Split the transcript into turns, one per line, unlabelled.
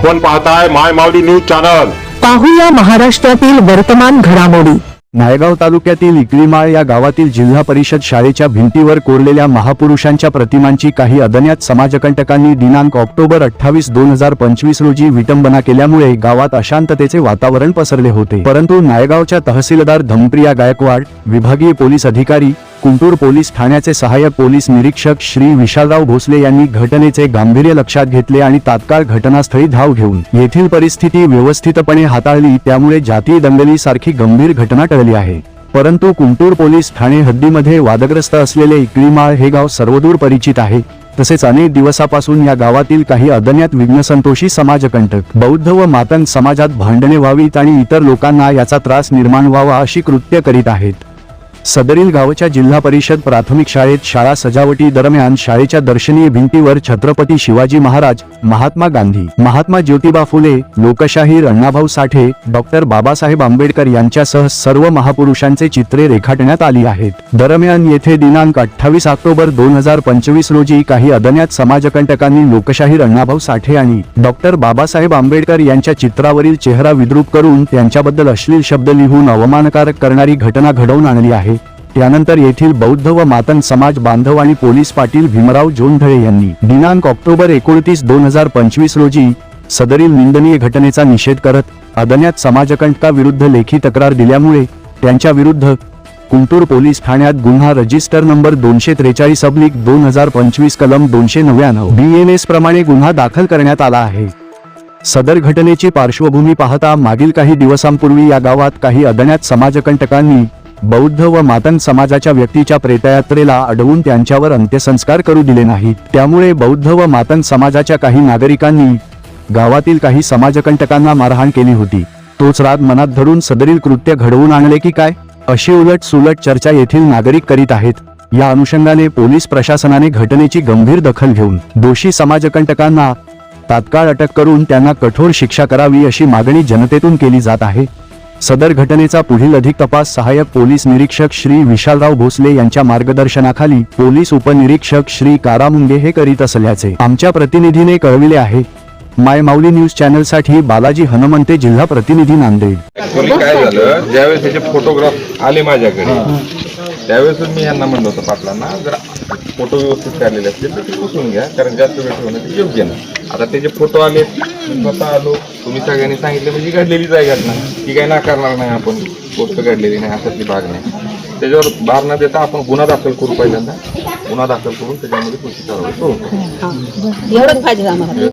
आपण पाहताय माय Mauli news channel.
पाहूया महाराष्ट्रातील वर्तमान घडामोडी.
नायगाव तालुक्यातील इकलीमाळ या गावातील जिल्हा परिषद शाळेच्या भिंतीवर कोरलेल्या महापुरुषांच्या प्रतिमांची काही अदन्यात समाजकंटकांनी दिनांक ऑक्टोबर अठ्ठावीस दोन हजार पंचवीस रोजी विटंबना केल्यामुळे गावात अशांततेचे वातावरण पसरले होते. परंतु नायगावच्या तहसीलदार धमप्रिया गायकवाड विभागीय पोलीस अधिकारी कुंटूर पोलीस ठाण्याचे सहाय्यक पोलीस निरीक्षक श्री विशालराव भोसले यांनी घटनेचे गांभीर्य लक्षात घेतले आणि तात्काळ घटनास्थळी धाव घेऊन येथील परिस्थिती व्यवस्थितपणे हाताळली त्यामुळे जातीय दंगलीसारखी गंभीर घटना टळली आहे. परंतु कुंटूर पोलीस ठाणे हद्दीमध्ये वादग्रस्त असलेले इकळीमाळ हे गाव सर्वदूर परिचित आहे. तसेच अनेक दिवसापासून या गावातील काही अदन्यात विघ्नसंतोषी समाजकंटक बौद्ध व मातंग समाजात भांडणे व्हावीत आणि इतर लोकांना याचा त्रास निर्माण व्हावा अशी कृत्य करीत आहेत. सदरील गावच्या जिल्हा परिषद प्राथमिक शाळेत शाळा सजावटी दरम्यान शाळेच्या दर्शनीय भिंतीवर छत्रपती शिवाजी महाराज महात्मा गांधी महात्मा ज्योतिबा फुले लोकशाहीर अण्णाभाऊ साठे डॉक्टर बाबासाहेब आंबेडकर यांच्यासह सर्व महापुरुषांचे चित्रे रेखाटण्यात आली आहेत. दरम्यान येथे दिनांक अठ्ठावीस ऑक्टोबर दोन हजार पंचवीस रोजी काही अदन्यात समाजकंटकांनी लोकशाहीर अण्णाभाऊ साठे आणि डॉक्टर बाबासाहेब आंबेडकर यांच्या चित्रावरील चेहरा विद्रूप करून त्यांच्याबद्दल अश्लील शब्द लिहून अवमानकारक करणारी घटना घडवून आणली आहे. त्यानंतर येथील बौद्ध व मातंग समाज बांधव आणि पोलीस पाटील भीमराव जोंधळे यांनी दिनांक ऑक्टोबर एकोणतीस दोन हजार पंचवीस रोजी सदरील निंदनीय घटनेचा निषेध करत अदन्यात समाजकंटकाविरुद्ध लेखी तक्रार दिल्यामुळे त्यांच्या विरुद्ध कुंटूर पोलीस ठाण्यात गुन्हा रजिस्टर नंबर दोनशे त्रेचाळीस अब्लिक दोन हजार पंचवीस कलम दोनशे नव्याण्णव बी एन एस प्रमाणे गुन्हा दाखल करण्यात आला आहे. सदर घटनेची पार्श्वभूमी पाहता मागील काही दिवसांपूर्वी या गावात काही अदण्यात समाजकंटकांनी बौद्ध व मातंग समाजाच्या व्यक्तीच्या प्रेतयात्रेला अडवून त्यांच्यावर अंत्यसंस्कार करू दिले नाहीत. त्यामुळे बौद्ध व मातंग समाजाच्या काही नागरिकांनी गावातील काही समाजकंटकांना मारहाण केली होती. तोच राग मनात धरून सदरील कृत्य घडवून आणले की काय? अशी उलट सुलट चर्चा येथील नागरिक करीत आहेत. या अनुषंगाने पोलीस प्रशासनाने घटनेची गंभीर दखल घेऊन दोषी समाजकंटकांना तात्काळ अटक करून त्यांना कठोर शिक्षा करावी अशी मागणी जनतेतून केली जात आहे. सदर घटनेचा पुढील अधिक तपास सहाय्यक पोलीस निरीक्षक श्री विशालराव भोसले यांच्या मार्गदर्शनाखाली पोलीस उपनिरीक्षक श्री कारामुंगे हे करीत असल्याचे आमच्या प्रतिनिधीने कळविले आहे. माय माऊली न्यूज चॅनलसाठी बालाजी हनुमंते जिल्हा प्रतिनिधी नांदेड.
ऍक्च्युली काय झालं? ज्यावेळेस त्याचे फोटोग्राफ आले माझ्याकडे त्यावेळेस मी यांना म्हणलं होतं पाटलांना जर फोटो व्यवस्थित काढलेले असतील तर ते पुसून घ्या कारण जास्त वेळ ठेवणं ते योग्य नाही. आता त्याचे फोटो आले स्वतः आलो तुम्ही सगळ्यांनी सांगितलं म्हणजे घडलेलीच आहे घटना. ती काही नाकारणार नाही आपण. गोष्ट घडलेली नाही असातली भाग नाही. त्याच्यावर भार न देता आपण गुन्हा दाखल करू पहिल्यांदा. गुन्हा दाखल करून त्याच्यामध्ये पुढची कारवाई करू.
एवढंच पाहिजे आम्हाला.